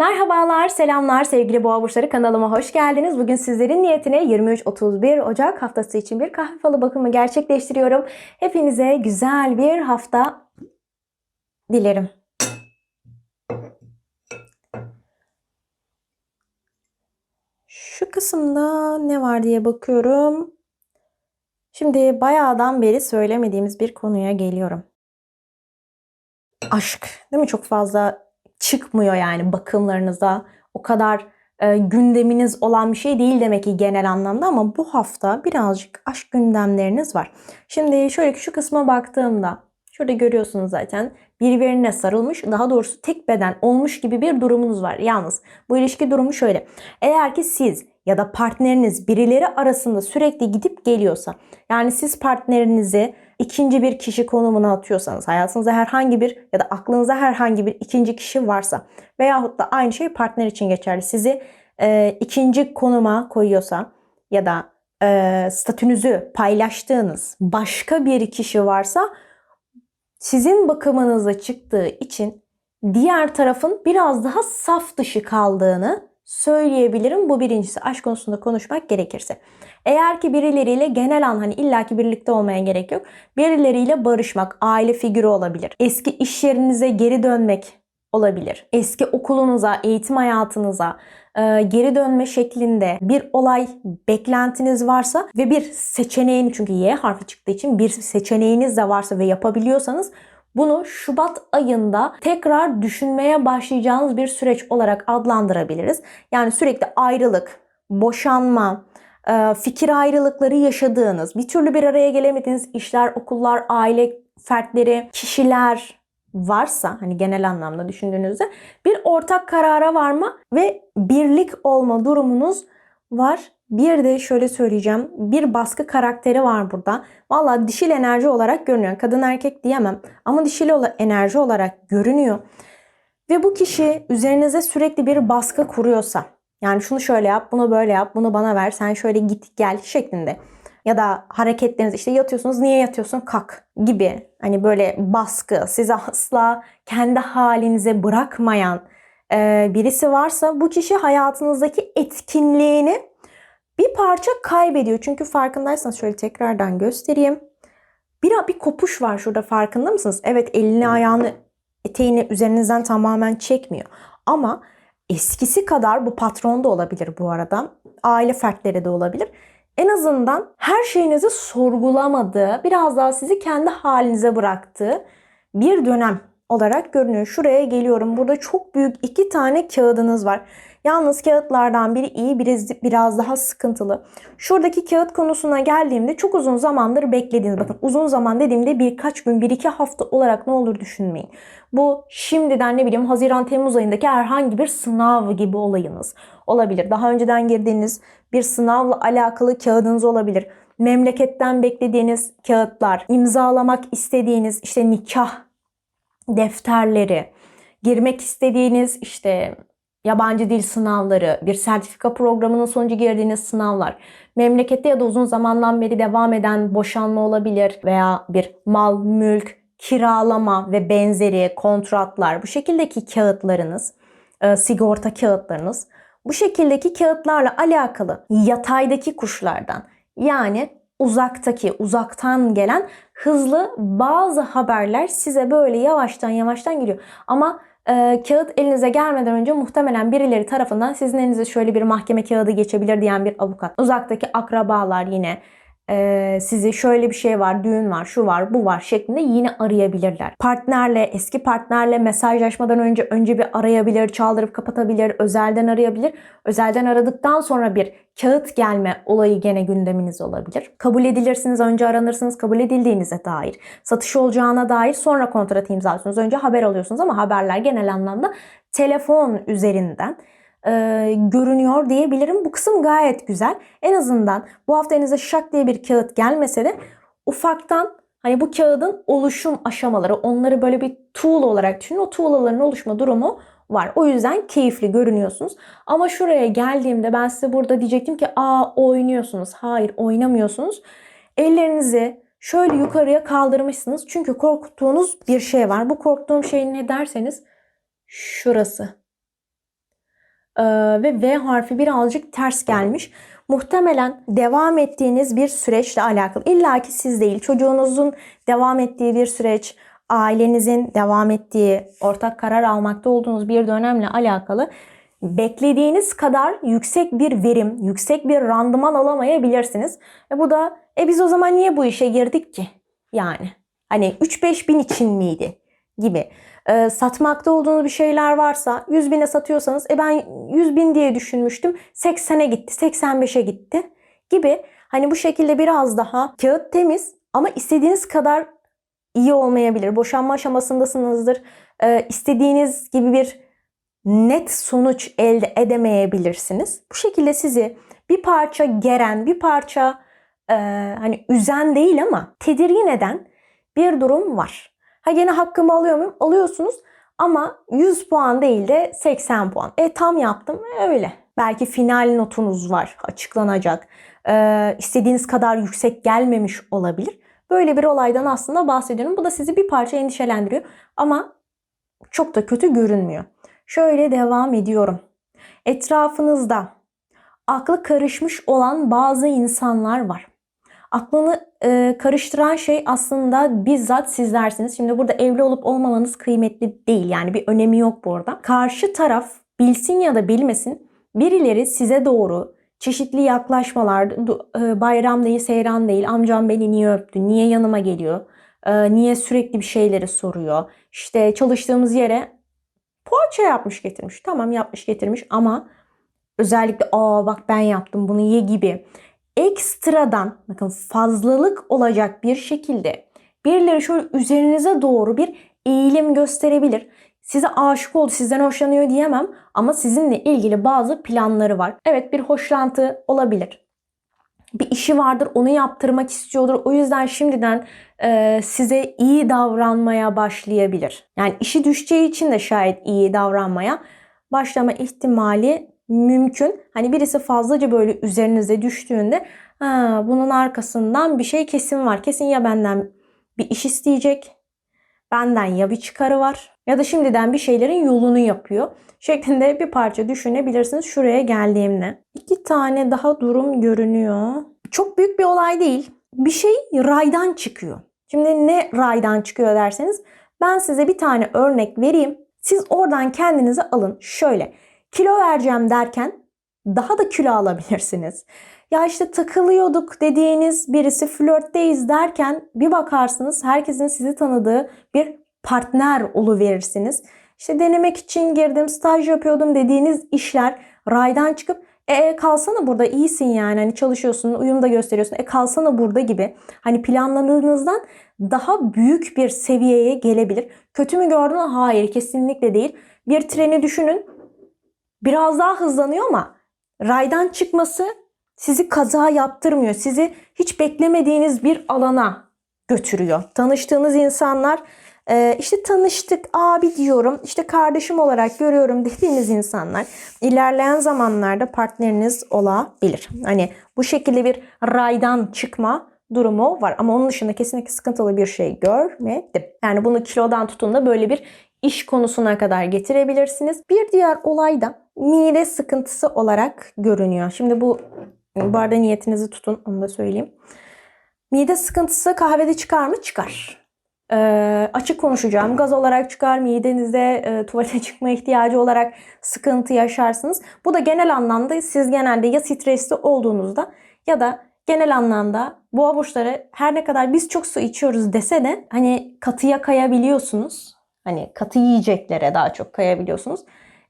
Merhabalar, selamlar sevgili boğa burçları kanalıma hoş geldiniz. Bugün sizlerin niyetine 23-31 Ocak haftası için bir kahve falı bakımı gerçekleştiriyorum. Hepinize güzel bir hafta dilerim. Şu kısımda ne var diye bakıyorum. Şimdi bayağıdan beri söylemediğimiz bir konuya geliyorum. Aşk değil mi? Çok fazla çıkmıyor yani bakımlarınıza. O kadar e, gündeminiz olan bir şey değil demek ki genel anlamda ama bu hafta birazcık aşk gündemleriniz var. Şimdi şöyle şu kısma baktığımda şurada görüyorsunuz zaten birbirine sarılmış daha doğrusu tek beden olmuş gibi bir durumunuz var. Yalnız bu ilişki durumu şöyle. Eğer ki siz ya da partneriniz birileri arasında sürekli gidip geliyorsa yani siz partnerinizi ikinci bir kişi konumuna atıyorsanız hayatınızda herhangi bir ya da aklınızda herhangi bir ikinci kişi varsa veyahut da aynı şey partner için geçerli. Sizi e, ikinci konuma koyuyorsa ya da e, statünüzü paylaştığınız başka bir kişi varsa sizin bakımınıza çıktığı için diğer tarafın biraz daha saf dışı kaldığını söyleyebilirim. Bu birincisi aşk konusunda konuşmak gerekirse. Eğer ki birileriyle genel an hani illaki birlikte olmaya gerek yok. Birileriyle barışmak, aile figürü olabilir. Eski iş yerinize geri dönmek olabilir. Eski okulunuza, eğitim hayatınıza e, geri dönme şeklinde bir olay beklentiniz varsa ve bir seçeneğin çünkü Y harfi çıktığı için bir seçeneğiniz de varsa ve yapabiliyorsanız bunu Şubat ayında tekrar düşünmeye başlayacağınız bir süreç olarak adlandırabiliriz. Yani sürekli ayrılık, boşanma, e, fikir ayrılıkları yaşadığınız, bir türlü bir araya gelemediğiniz işler, okullar, aile fertleri, kişiler varsa hani genel anlamda düşündüğünüzde bir ortak karara varma ve birlik olma durumunuz var. Bir de şöyle söyleyeceğim. Bir baskı karakteri var burada. Valla dişil enerji olarak görünüyor. Kadın erkek diyemem ama dişil enerji olarak görünüyor. Ve bu kişi üzerinize sürekli bir baskı kuruyorsa yani şunu şöyle yap, bunu böyle yap, bunu bana ver, sen şöyle git gel şeklinde. Ya da hareketleriniz işte yatıyorsunuz, niye yatıyorsun kalk gibi. Hani böyle baskı, sizi asla kendi halinize bırakmayan birisi varsa bu kişi hayatınızdaki etkinliğini bir parça kaybediyor. Çünkü farkındaysanız şöyle tekrardan göstereyim. Bir, bir kopuş var şurada farkında mısınız? Evet elini ayağını eteğini üzerinizden tamamen çekmiyor. Ama eskisi kadar bu patron da olabilir bu arada. Aile fertleri de olabilir. En azından her şeyinizi sorgulamadığı, biraz daha sizi kendi halinize bıraktığı bir dönem olarak görünüyor. Şuraya geliyorum. Burada çok büyük iki tane kağıdınız var. Yalnız kağıtlardan biri iyi, biri biraz daha sıkıntılı. Şuradaki kağıt konusuna geldiğimde çok uzun zamandır beklediğiniz, bakın uzun zaman dediğimde birkaç gün, bir iki hafta olarak ne olur düşünmeyin. Bu şimdiden ne bileyim Haziran-Temmuz ayındaki herhangi bir sınav gibi olayınız olabilir. Daha önceden girdiğiniz bir sınavla alakalı kağıdınız olabilir. Memleketten beklediğiniz kağıtlar, imzalamak istediğiniz işte nikah defterleri, girmek istediğiniz işte yabancı dil sınavları, bir sertifika programının sonucu girdiğiniz sınavlar, memlekette ya da uzun zamandan beri devam eden boşanma olabilir veya bir mal, mülk, kiralama ve benzeri kontratlar, bu şekildeki kağıtlarınız, e, sigorta kağıtlarınız, bu şekildeki kağıtlarla alakalı yataydaki kuşlardan yani uzaktaki, uzaktan gelen hızlı bazı haberler size böyle yavaştan yavaştan geliyor. Ama e, kağıt elinize gelmeden önce muhtemelen birileri tarafından sizin elinize şöyle bir mahkeme kağıdı geçebilir diyen bir avukat. Uzaktaki akrabalar yine e, sizi şöyle bir şey var, düğün var, şu var, bu var şeklinde yine arayabilirler. Partnerle, eski partnerle mesajlaşmadan önce önce bir arayabilir, çaldırıp kapatabilir, özelden arayabilir. Özelden aradıktan sonra bir kağıt gelme olayı gene gündeminizde olabilir. Kabul edilirsiniz, önce aranırsınız, kabul edildiğinize dair. Satış olacağına dair sonra kontrat imzalıyorsunuz. Önce haber alıyorsunuz ama haberler genel anlamda telefon üzerinden e, görünüyor diyebilirim. Bu kısım gayet güzel. En azından bu hafta elinize şak diye bir kağıt gelmese de ufaktan hani bu kağıdın oluşum aşamaları onları böyle bir tool olarak düşünün. O tuğlaların oluşma durumu var. O yüzden keyifli görünüyorsunuz. Ama şuraya geldiğimde ben size burada diyecektim ki aa oynuyorsunuz. Hayır oynamıyorsunuz. Ellerinizi şöyle yukarıya kaldırmışsınız. Çünkü korktuğunuz bir şey var. Bu korktuğum şey ne derseniz şurası. Ee, ve V harfi birazcık ters gelmiş. Muhtemelen devam ettiğiniz bir süreçle alakalı. İlla ki siz değil, çocuğunuzun devam ettiği bir süreç, ailenizin devam ettiği, ortak karar almakta olduğunuz bir dönemle alakalı beklediğiniz kadar yüksek bir verim, yüksek bir randıman alamayabilirsiniz. E bu da e biz o zaman niye bu işe girdik ki? Yani hani 3-5 bin için miydi gibi. E, satmakta olduğunuz bir şeyler varsa 100 bine satıyorsanız e ben 100 bin diye düşünmüştüm 80'e gitti 85'e gitti gibi. Hani bu şekilde biraz daha kağıt temiz ama istediğiniz kadar iyi olmayabilir. Boşanma aşamasındasınızdır. E, istediğiniz gibi bir net sonuç elde edemeyebilirsiniz. Bu şekilde sizi bir parça geren, bir parça e, hani üzen değil ama tedirgin eden bir durum var. Ha gene hakkımı alıyor muyum? Alıyorsunuz ama 100 puan değil de 80 puan. E tam yaptım e, öyle. Belki final notunuz var açıklanacak. E, istediğiniz kadar yüksek gelmemiş olabilir. Böyle bir olaydan aslında bahsediyorum. Bu da sizi bir parça endişelendiriyor ama çok da kötü görünmüyor. Şöyle devam ediyorum. Etrafınızda aklı karışmış olan bazı insanlar var. Aklını e, karıştıran şey aslında bizzat sizlersiniz. Şimdi burada evli olup olmamanız kıymetli değil. Yani bir önemi yok burada. Karşı taraf bilsin ya da bilmesin birileri size doğru çeşitli yaklaşmalar, bayram değil, seyran değil, amcam beni niye öptü, niye yanıma geliyor, niye sürekli bir şeyleri soruyor. İşte çalıştığımız yere poğaça yapmış getirmiş. Tamam yapmış getirmiş ama özellikle aa bak ben yaptım bunu ye gibi ekstradan bakın fazlalık olacak bir şekilde birileri şöyle üzerinize doğru bir eğilim gösterebilir. Size aşık oldu, sizden hoşlanıyor diyemem ama sizinle ilgili bazı planları var. Evet bir hoşlantı olabilir. Bir işi vardır, onu yaptırmak istiyordur. O yüzden şimdiden e, size iyi davranmaya başlayabilir. Yani işi düşeceği için de şayet iyi davranmaya başlama ihtimali mümkün. Hani birisi fazlaca böyle üzerinize düştüğünde ha, bunun arkasından bir şey kesin var. Kesin ya benden bir iş isteyecek, benden ya bir çıkarı var ya da şimdiden bir şeylerin yolunu yapıyor şeklinde bir parça düşünebilirsiniz şuraya geldiğimde. İki tane daha durum görünüyor. Çok büyük bir olay değil. Bir şey raydan çıkıyor. Şimdi ne raydan çıkıyor derseniz ben size bir tane örnek vereyim. Siz oradan kendinize alın. Şöyle kilo vereceğim derken daha da kilo alabilirsiniz. Ya işte takılıyorduk dediğiniz birisi flörtteyiz derken bir bakarsınız herkesin sizi tanıdığı bir partner verirsiniz. İşte denemek için girdim, staj yapıyordum dediğiniz işler raydan çıkıp e kalsana burada iyisin yani hani çalışıyorsun, uyum da gösteriyorsun. E kalsana burada gibi. Hani planladığınızdan daha büyük bir seviyeye gelebilir. Kötü mü gördün? Hayır, kesinlikle değil. Bir treni düşünün biraz daha hızlanıyor ama raydan çıkması sizi kaza yaptırmıyor. Sizi hiç beklemediğiniz bir alana götürüyor. Tanıştığınız insanlar e, işte tanıştık abi diyorum işte kardeşim olarak görüyorum dediğiniz insanlar ilerleyen zamanlarda partneriniz olabilir. Hani bu şekilde bir raydan çıkma durumu var ama onun dışında kesinlikle sıkıntılı bir şey görmedim. Yani bunu kilodan tutun da böyle bir iş konusuna kadar getirebilirsiniz. Bir diğer olay da mide sıkıntısı olarak görünüyor. Şimdi bu bu arada niyetinizi tutun onu da söyleyeyim. Mide sıkıntısı kahvede çıkar mı? Çıkar. Ee, açık konuşacağım. Gaz olarak çıkar, midenizde e, tuvalete çıkma ihtiyacı olarak sıkıntı yaşarsınız. Bu da genel anlamda siz genelde ya stresli olduğunuzda ya da genel anlamda boğa burçları her ne kadar biz çok su içiyoruz dese de hani katıya kayabiliyorsunuz. Hani katı yiyeceklere daha çok kayabiliyorsunuz.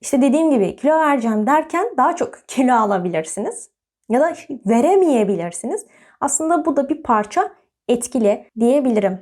İşte dediğim gibi kilo vereceğim derken daha çok kilo alabilirsiniz. Ya da veremeyebilirsiniz. Aslında bu da bir parça etkili diyebilirim.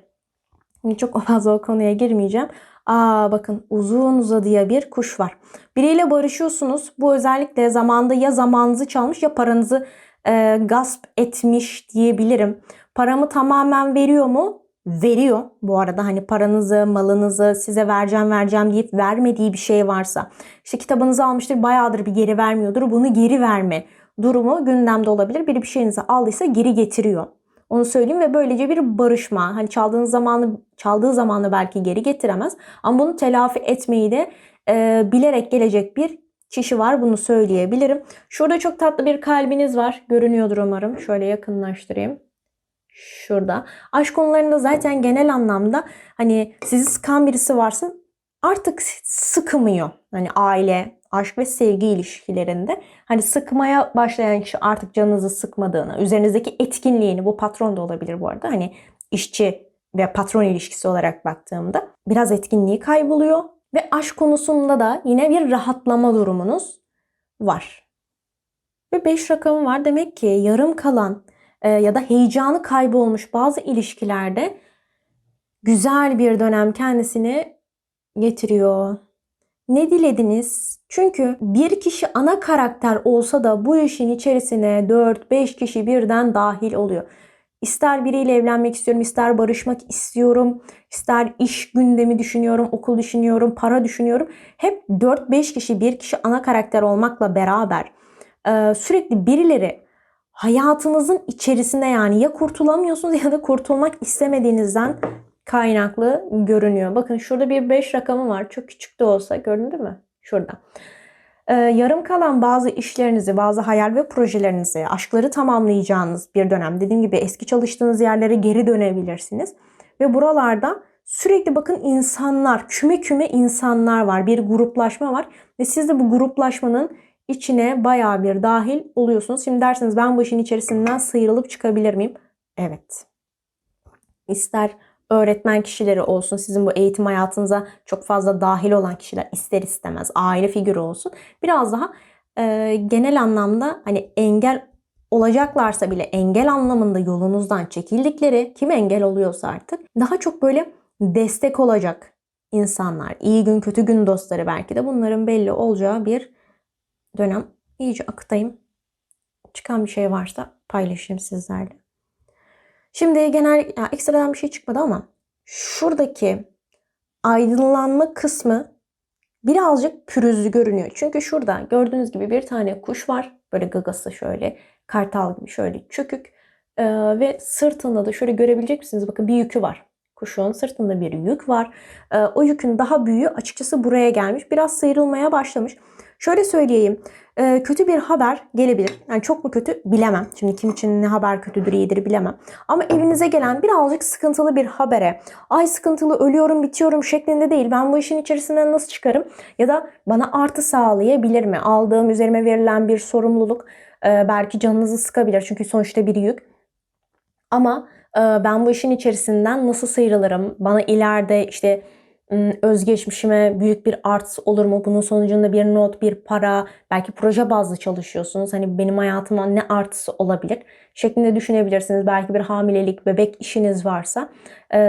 Şimdi çok fazla o konuya girmeyeceğim. Aa bakın uzun uzadıya bir kuş var. Biriyle barışıyorsunuz. Bu özellikle zamanda ya zamanınızı çalmış ya paranızı e, gasp etmiş diyebilirim. Paramı tamamen veriyor mu? Veriyor. Bu arada hani paranızı, malınızı size vereceğim vereceğim deyip vermediği bir şey varsa. işte kitabınızı almıştır bayağıdır bir geri vermiyordur. Bunu geri verme durumu gündemde olabilir. Biri bir şeyinizi aldıysa geri getiriyor. Onu söyleyeyim ve böylece bir barışma. Hani çaldığınız zamanı çaldığı zamanı belki geri getiremez. Ama bunu telafi etmeyi de e, bilerek gelecek bir kişi var bunu söyleyebilirim. Şurada çok tatlı bir kalbiniz var. Görünüyordur umarım. Şöyle yakınlaştırayım. Şurada. Aşk konularında zaten genel anlamda hani sizi sıkan birisi varsa artık sıkmıyor. Hani aile, aşk ve sevgi ilişkilerinde hani sıkmaya başlayan kişi artık canınızı sıkmadığını, üzerinizdeki etkinliğini bu patron da olabilir bu arada. Hani işçi ve patron ilişkisi olarak baktığımda biraz etkinliği kayboluyor ve aşk konusunda da yine bir rahatlama durumunuz var. Ve 5 rakamı var. Demek ki yarım kalan e, ya da heyecanı kaybolmuş bazı ilişkilerde güzel bir dönem kendisini getiriyor. Ne dilediniz? Çünkü bir kişi ana karakter olsa da bu işin içerisine 4-5 kişi birden dahil oluyor. İster biriyle evlenmek istiyorum, ister barışmak istiyorum, ister iş gündemi düşünüyorum, okul düşünüyorum, para düşünüyorum. Hep 4-5 kişi, bir kişi ana karakter olmakla beraber e, sürekli birileri hayatınızın içerisinde yani ya kurtulamıyorsunuz ya da kurtulmak istemediğinizden kaynaklı görünüyor. Bakın şurada bir 5 rakamı var. Çok küçük de olsa göründü mü? Şurada. Ee, yarım kalan bazı işlerinizi, bazı hayal ve projelerinizi, aşkları tamamlayacağınız bir dönem. Dediğim gibi eski çalıştığınız yerlere geri dönebilirsiniz. Ve buralarda sürekli bakın insanlar, küme küme insanlar var. Bir gruplaşma var. Ve siz de bu gruplaşmanın içine bayağı bir dahil oluyorsunuz. Şimdi dersiniz ben bu işin içerisinden sıyrılıp çıkabilir miyim? Evet. İster öğretmen kişileri olsun, sizin bu eğitim hayatınıza çok fazla dahil olan kişiler ister istemez, aile figürü olsun. Biraz daha e, genel anlamda hani engel olacaklarsa bile engel anlamında yolunuzdan çekildikleri, kim engel oluyorsa artık daha çok böyle destek olacak insanlar, iyi gün kötü gün dostları belki de bunların belli olacağı bir dönem. İyice akıtayım. Çıkan bir şey varsa paylaşayım sizlerle. Şimdi genel yani ekstradan bir şey çıkmadı ama şuradaki aydınlanma kısmı birazcık pürüzlü görünüyor. Çünkü şurada gördüğünüz gibi bir tane kuş var. Böyle gagası şöyle kartal gibi şöyle çökük. Ee, ve sırtında da şöyle görebilecek misiniz? Bakın bir yükü var. Kuşun sırtında bir yük var. Ee, o yükün daha büyüğü açıkçası buraya gelmiş. Biraz sıyrılmaya başlamış. Şöyle söyleyeyim. E, kötü bir haber gelebilir. Yani çok mu kötü bilemem. Şimdi kim için ne haber kötüdür iyidir bilemem. Ama evinize gelen birazcık sıkıntılı bir habere ay sıkıntılı ölüyorum bitiyorum şeklinde değil. Ben bu işin içerisinden nasıl çıkarım? Ya da bana artı sağlayabilir mi? Aldığım üzerime verilen bir sorumluluk e, belki canınızı sıkabilir. Çünkü sonuçta bir yük. Ama e, ben bu işin içerisinden nasıl sıyrılırım? Bana ileride işte özgeçmişime büyük bir artısı olur mu? Bunun sonucunda bir not, bir para, belki proje bazlı çalışıyorsunuz. Hani benim hayatıma ne artısı olabilir? Şeklinde düşünebilirsiniz. Belki bir hamilelik, bebek işiniz varsa.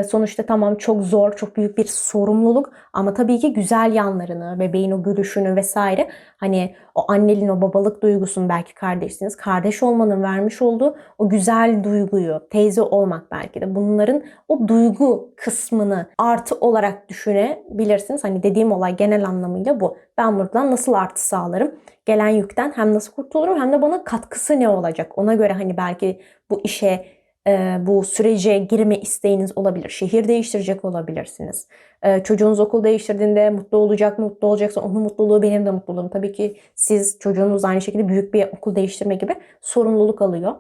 sonuçta tamam çok zor, çok büyük bir sorumluluk ama tabii ki güzel yanlarını, bebeğin o gülüşünü vesaire hani o annenin o babalık duygusunu belki kardeşsiniz. Kardeş olmanın vermiş olduğu o güzel duyguyu, teyze olmak belki de bunların o duygu kısmını artı olarak düşünebilirsiniz. Hani dediğim olay genel anlamıyla bu. Ben buradan nasıl artı sağlarım? Gelen yükten hem nasıl kurtulurum hem de bana katkısı ne olacak? Ona göre hani belki bu işe e, bu sürece girme isteğiniz olabilir. Şehir değiştirecek olabilirsiniz. E, çocuğunuz okul değiştirdiğinde mutlu olacak mı? Mutlu olacaksa onun mutluluğu benim de mutluluğum. Tabii ki siz çocuğunuz aynı şekilde büyük bir okul değiştirme gibi sorumluluk alıyor.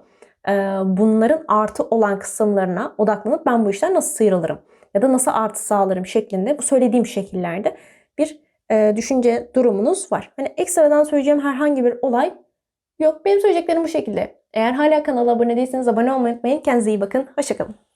E, bunların artı olan kısımlarına odaklanıp ben bu işten nasıl sıyrılırım? Ya da nasıl artı sağlarım şeklinde bu söylediğim şekillerde bir e, düşünce durumunuz var. Hani ekstradan söyleyeceğim herhangi bir olay yok. Benim söyleyeceklerim bu şekilde. Eğer hala kanala abone değilseniz abone olmayı unutmayın. Kendinize iyi bakın. Hoşçakalın.